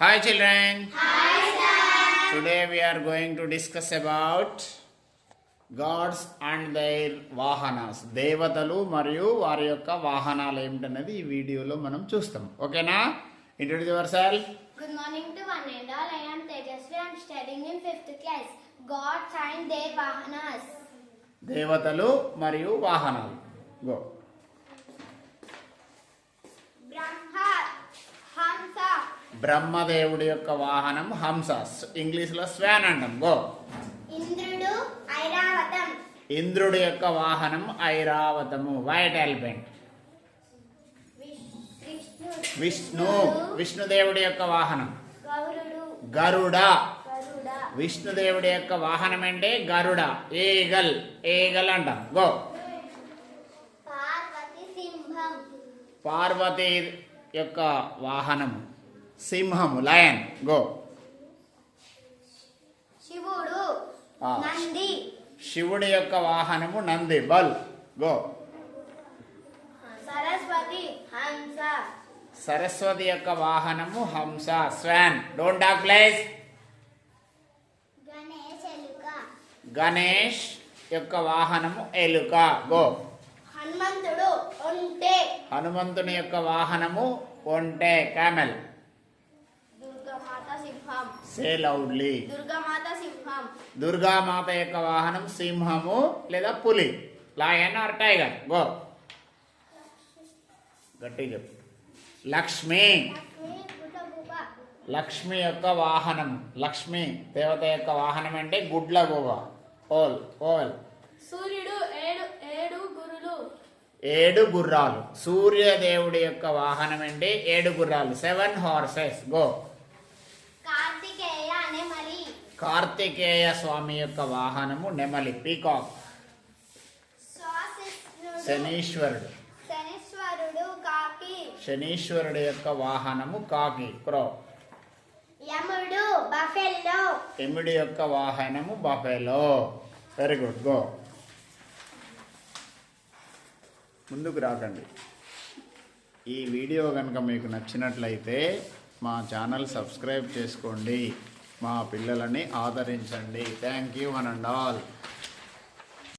Hi children. Hi sir. Today we are going to discuss about gods and their vahanas దేవతలు మరియు వారి యొక్క వాహనాలు ఏమిటనేది ఈ వీడియోలో మనం చూస్తాం ఓకేనా introduce yourself Good morning to one and all. I am Tejasvi. I am studying in fifth class. God signed their vahanas. దేవతలు మరియు వాహనాలు గో బ్రహ్మదేవుడి యొక్క వాహనం హంస ఇంగ్లీష్లో స్వాన్ అంటాం గో. Indrudu, Airavatam, ఇంద్రుడి యొక్క వాహనం ఐరావతము. White elephant. విష్ణు. విష్ణుదేవుడి యొక్క వాహనం. గరుడ. విష్ణుదేవుడి యొక్క వాహనం అంటే గరుడ. ఏగల్ ఏగల్ అంటాం. గో. పార్వతి యొక్క వాహనము. సింహము లయన్ గో. Ah. Nandi, శివుడి యొక్క వాహనము నంది బల్ గో. Saraswati, Hamsa, సరస్వతి యొక్క వాహనము హంస swan. Don't talk please Ganesh యొక్క వాహనము ఎలుక గో. హనుమంతుడు ఒంటె. హనుమంతుని యొక్క వాహనము ఒంటె క్యామెల్ సే లౌడ్లీ దుర్గమాత యొక్క వాహనం సింహము లేదా పులి. Lion or tiger. గో. గట్టి చెప్పు. లక్ష్మి. లక్ష్మి యొక్క వాహనం. లక్ష్మి దేవత యొక్క వాహనం అంటే గుడ్ల గోవ ఓల్ ఓల్. సూర్యుడు ఏడు ఏడు గురులు ఏడు గుర్రాలు. సూర్యదేవుడి యొక్క వాహనం అంటే ఏడు గుర్రాలు. Seven horses. Go. Kartikeya Swami యొక్క వాహనము నెమలి పీకాక్. శనీశ్వరుడు. శనీశ్వరుడు కాకి. శనీశ్వరుడి యొక్క వాహనము కాకి క్రో. యముడు బఫెల్లో ఎమిడి యొక్క వాహనము బఫెలో. వెరీ గుడ్ గో ముందుకు రాకండి. ఈ వీడియో కనుక మీకు నచ్చినట్లయితే మా ఛానల్ సబ్స్క్రైబ్ చేసుకోండి. మా పిల్లలని ఆదరించండి. Thank you one and all